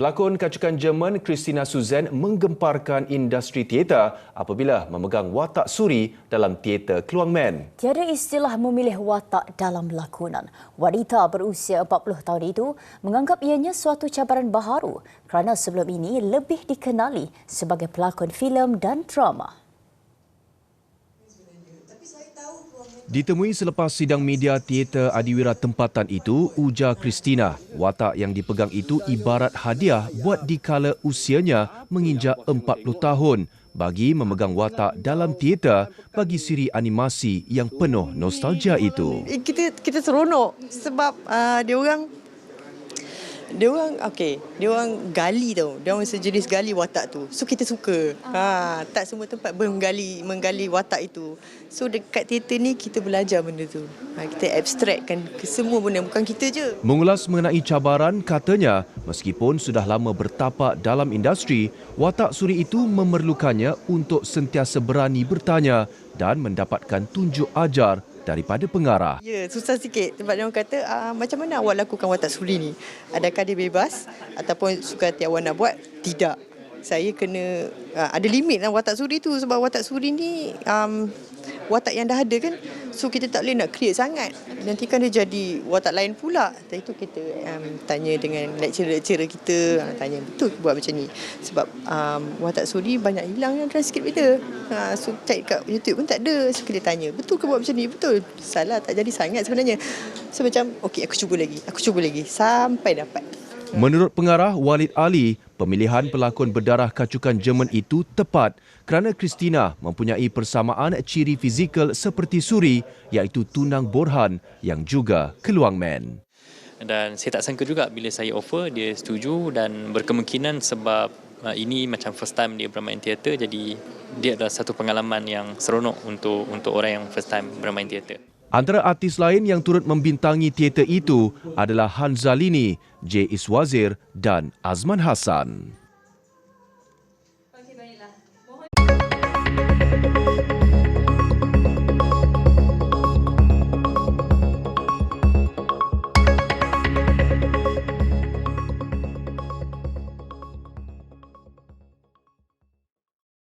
Pelakon kacukan Jerman Christina Suzanne menggemparkan industri teater apabila memegang watak suri dalam teater Keluang Man. Tiada istilah memilih watak dalam lakonan. Wanita berusia 40 tahun itu menganggap ianya suatu cabaran baharu kerana sebelum ini lebih dikenali sebagai pelakon filem dan drama. Ditemui selepas sidang media teater Adiwira tempatan itu, ujar Christina, watak yang dipegang itu ibarat hadiah buat dikala usianya menginjak 40 tahun bagi memegang watak dalam teater bagi siri animasi yang penuh nostalgia itu. Eh, kita kita seronok sebab uh, dia orang dia orang okey, dia orang gali tau. Dia orang sejenis gali watak tu. So kita suka. Ha, tak semua tempat menggali menggali watak itu. So dekat teater ni kita belajar benda tu. Ha, kita abstrakkan ke semua benda bukan kita je. Mengulas mengenai cabaran, katanya meskipun sudah lama bertapak dalam industri, watak suri itu memerlukannya untuk sentiasa berani bertanya dan mendapatkan tunjuk ajar daripada pengarah. Ya, susah sikit sebab dia orang kata uh, macam mana awak lakukan watak suri ni? Adakah dia bebas ataupun suka hati awak nak buat? Tidak. Saya kena uh, ada limit lah watak suri tu sebab watak suri ni um, watak yang dah ada kan. So kita tak boleh nak create sangat. Nanti kan dia jadi watak lain pula. Dan itu kita um, tanya dengan lecturer-lecturer kita, uh, tanya betul buat macam ni. Sebab um, watak suri banyak hilang dalam transkrip kita. Uh, so cari kat YouTube pun tak ada. So kita tanya, betul ke buat macam ni? Betul. Salah tak jadi sangat sebenarnya. So macam, okey aku cuba lagi. Aku cuba lagi. Sampai dapat. Menurut pengarah Walid Ali, pemilihan pelakon berdarah kacukan Jerman itu tepat kerana Christina mempunyai persamaan ciri fizikal seperti Suri iaitu tunang Borhan yang juga keluang man. Dan saya tak sangka juga bila saya offer dia setuju dan berkemungkinan sebab uh, ini macam first time dia bermain teater jadi dia adalah satu pengalaman yang seronok untuk untuk orang yang first time bermain teater. Antara artis lain yang turut membintangi teater itu adalah Hanzalini, J. Iswazir dan Azman Hassan.